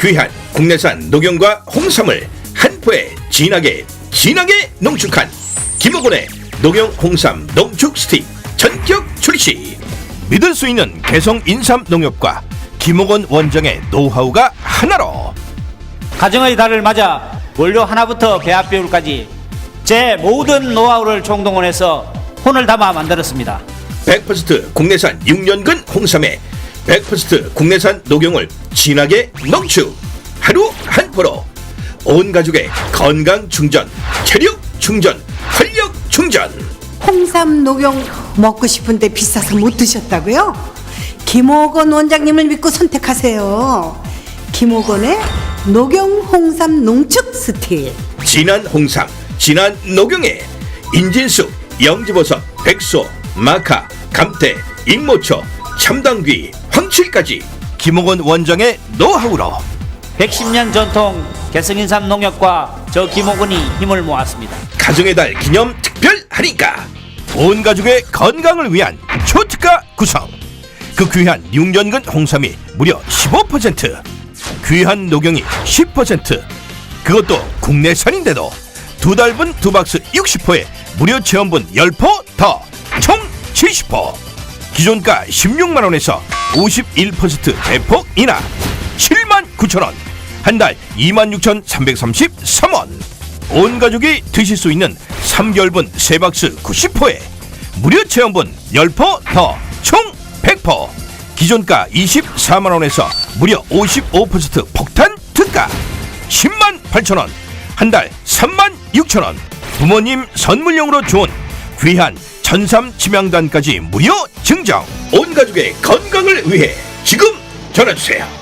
귀한 국내산 녹용과 홍삼을 한 포에 진하게 진하게 농축한 김호곤의 녹용 홍삼 농축 스틱 전격 출시 믿을 수 있는 개성 인삼 농협과 김호곤 원장의 노하우가 하나로 가정의 달을 맞아 원료 하나부터 배합 비율까지 제 모든 노하우를 총동원해서 혼을 담아 만들었습니다. 100% 국내산 6년근 홍삼에 100% 국내산 녹용을 진하게 농축 하루 한 포로 온 가족의 건강 충전 체력 충전 활력 충전 홍삼 녹용 먹고 싶은데 비싸서 못 드셨다고요? 김호건 원장님을 믿고 선택하세요. 김호건의 녹용 홍삼 농축 스틱. 진한 홍삼 진한 녹용에 인진수 영지버섯 백소 마카 감태 익모초 참당귀 황칠까지. 김홍원 원장의 노하우로. 110년 전통 개성인삼 농협과 저 김호근이 힘을 모았습니다. 가정의 달 기념 특별 할인가 온 가족의 건강을 위한 초특가 구성. 그 귀한 6년근 홍삼이 무려 15% 귀한 녹용이 10% 그것도 국내산인데도 두 달분 두 박스 60포에 무료 체험분 10포 더 총 70포 기존가 16만원에서 51% 대폭 인하 7만 9천 원. 한 달 26,333원. 온 가족이 드실 수 있는 3개월분 세박스 90포에 무료 체험분 10포 더 총 100포 기존가 24만 원에서 무려 55% 폭탄 특가 10만 8천 원. 한 달 3만 6천 원. 부모님 선물용으로 좋은 귀한 천삼 치명단까지 무료 증정 온 가족의 건강을 위해 지금 전화주세요